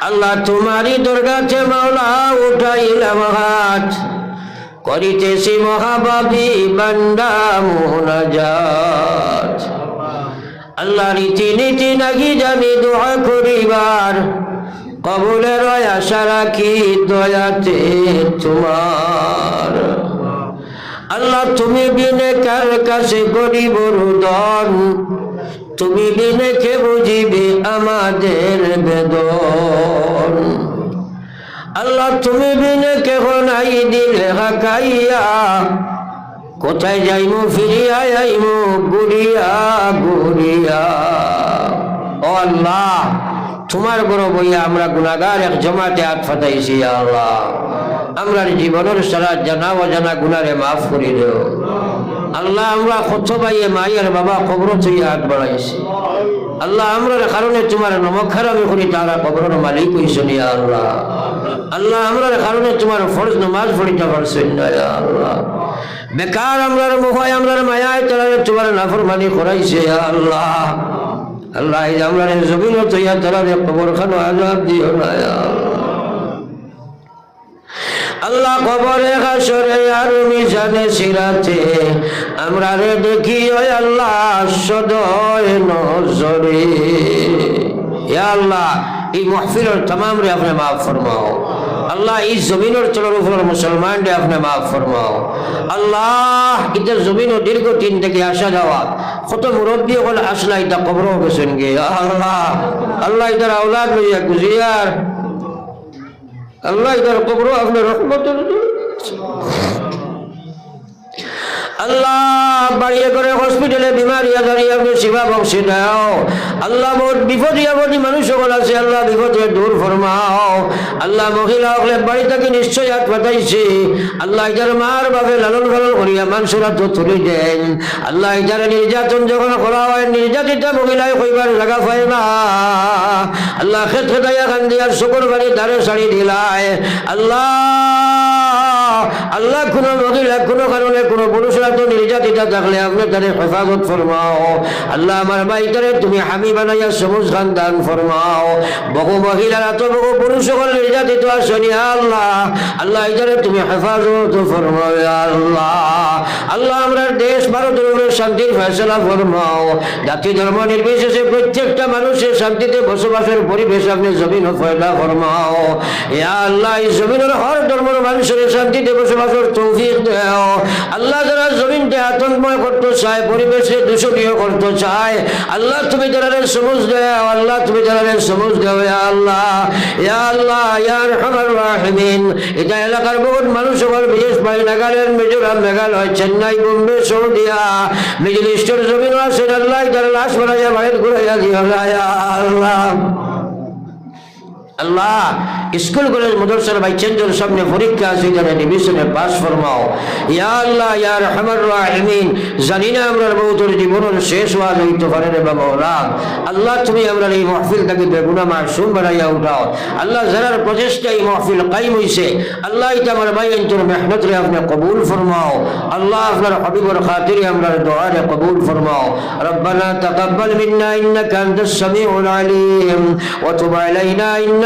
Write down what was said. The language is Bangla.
আল্লাহ তোমারই দুর্গাতে মাওলা উঠাইলাম হাত। করিতেছি মহাবাবী বান্দা মোহনাজাত। আল্লাহ রীতি নীতি নাকি জানি দোয়া করিবার। কবুলের আশা রাখি দয়াতে তোমার। আল্লাহ তুমি বিনে কার কাছে গরিব রুদন? তুমি কে বুঝিবে আমাদের বেদন? আল্লাহ, তুমি বিনে কেহ নাই দিলে হাকাইয়া। কোথায় যাইমু ফিরিয়া যাইমু গুড়িয়া গুড়িয়া ও আল্লাহ, তোমার বড় বইয়া আমরা গুণাগার এক জমাতে হাত ফাটাইছি, আল্লাহ। আমরা জীবনের সারা জানা অজানা গুনারে মাফ করি দেও আল্লাহ আমরা কত ভাইয়ে মাইয়ের বাবা কবর তুই হাত বাড়াইছি। আল্লাহ আমরার কারণে তোমার নমক্ষার আমি করি তারা কবরের মালিক হইছ আল্লাহ। আল্লাহ আমরার কারণে তোমার ফরজ নমাজ পড়িতে পারছেন না আল্লাহ। বেকার আমরার মুখায় আমরার মায়ায় তারা তোমার নাফরমানি করাইছে আল্লাহ। আল্লাহ এই আমরা জমিন তৈয়া তারা কবর খানো আজাব দিও না আল্লাহ। আল্লাহ কবরে হাসরে আর মিশানে সিরাতে। আমরা রে দেখি, ওই আল্লাহ সদয় নজরে। আল্লাহ, এই মহফিলের তমাম রে আপনি মাফ ফরমাও। আল্লাহ, এই জমিনের চলার উপর মুসলমান রে আপনি মাফ ফরমাও। আল্লাহ এটা জমিন ও দীর্ঘ দিন থেকে আসা যাওয়া কত মুরব্বী হল আসলা এটা কবর গেছেন গে। আল্লাহ আল্লাহ এটার আওলাদ লইয়া গুজিয়ার। আল্লাহ এটার কবর আপনার রহমতের আল্লাহ। বাড়িয়ে করে হসপিটালে বিমারিয়া দাঁড়িয়ে আপনি সেবা বংশে দাও। আল্লাহ বহুত মানুষ সকল আছে, আল্লাহ বিপদে দূর ফরমাও। আল্লাহ মহিলা হলে বাড়ি নিশ্চয় হাত পাঠাইছে আল্লাহ এটার মার বাপে লালন পালন করিয়া মানুষরা তো তুলে দেন। আল্লাহ এটার নির্যাতন যখন করা হয়, নির্যাতিত মহিলায় কইবার লাগা পায় না। আল্লাহ খেত খেতাইয়া খান দিয়ার শুকর বাড়ি ধারে শাড়ি দিলায়। আল্লাহ আল্লাহ কোনো মহিলা কোনো কারণে কোনো পুরুষরা তো নির্যাতিতা থাকলে আপনি তাদের হেফাজত ফরমাও। আল্লাহ আমার বাইটারে তুমি হামি বানাইয়া সবুজ খান দান ফরমাও। বহু মহিলারা তো বহু পুরুষ সকল নির্যাতিত আসনি আল্লাহ। আল্লাহ এটারে তুমি হেফাজত ফরমাও আল্লাহ। আল্লাহ আমরা দেশ উপরে শান্তির ফেসলা ফরমাও। জাতি ধর্ম নির্বিশেষে প্রত্যেকটা মানুষের শান্তিতে বসবাসের পরিবেশ আপনি জমিন ফয়লা ফরমাও। ইয়া আল্লাহ, এই জমিনের হর ধর্মের মানুষের শান্তিতে বসবাসের তৌফিক দেও। আল্লাহ যারা জমিনকে আতঙ্কময় করতে চায় পরিবেশে দূষণীয় করতে চায়, আল্লাহ তুমি যারা সবুজ দেও, আল্লাহ তুমি যারা সবুজ দেও আল্লাহ, ইয়া আল্লাহ, ইয়া রহমান রাহিমিন। এটা এলাকার বহুত মানুষ সকল বিশেষ পাই নাগাল্যান্ড মিজোরাম, মেঘালয়, চেন্নাই, বোম্বে, সৌদিয়া, মিডিল ইস্টের জমিন আছে, আল্লাহ যারা লাশ বানাইয়া বাইরে ঘুরাইয়া দিও, ইয়া আল্লাহ। আল্লাহ স্কুল কলেজ মাদ্রাসার বাচ্চাদের সামনে পরীক্ষা আছে যারা ডিভিশনে পাস ফরমাও ইয়া আল্লাহ ইয়া রহমান রাহিমিন জানি না আমরা বহুতর জীবনের শেষ হওয়া হইতে পারে রে বাবা ওরা আল্লাহ তুমি আমরা এই মহফিলটাকে বেগুনা মাসুম বানাইয়া উঠাও আল্লাহ যারার প্রচেষ্টা এই মহফিল কাইম হইছে আল্লাহ এটা আমার ভাই তোর মেহনত রে আপনি কবুল ফরমাও আল্লাহ আপনার হবিবর খাতিরে আমরা দোয়া রে কবুল ফরমাও ربنا تقبل منا انك انت السميع العليم وتب علينا انك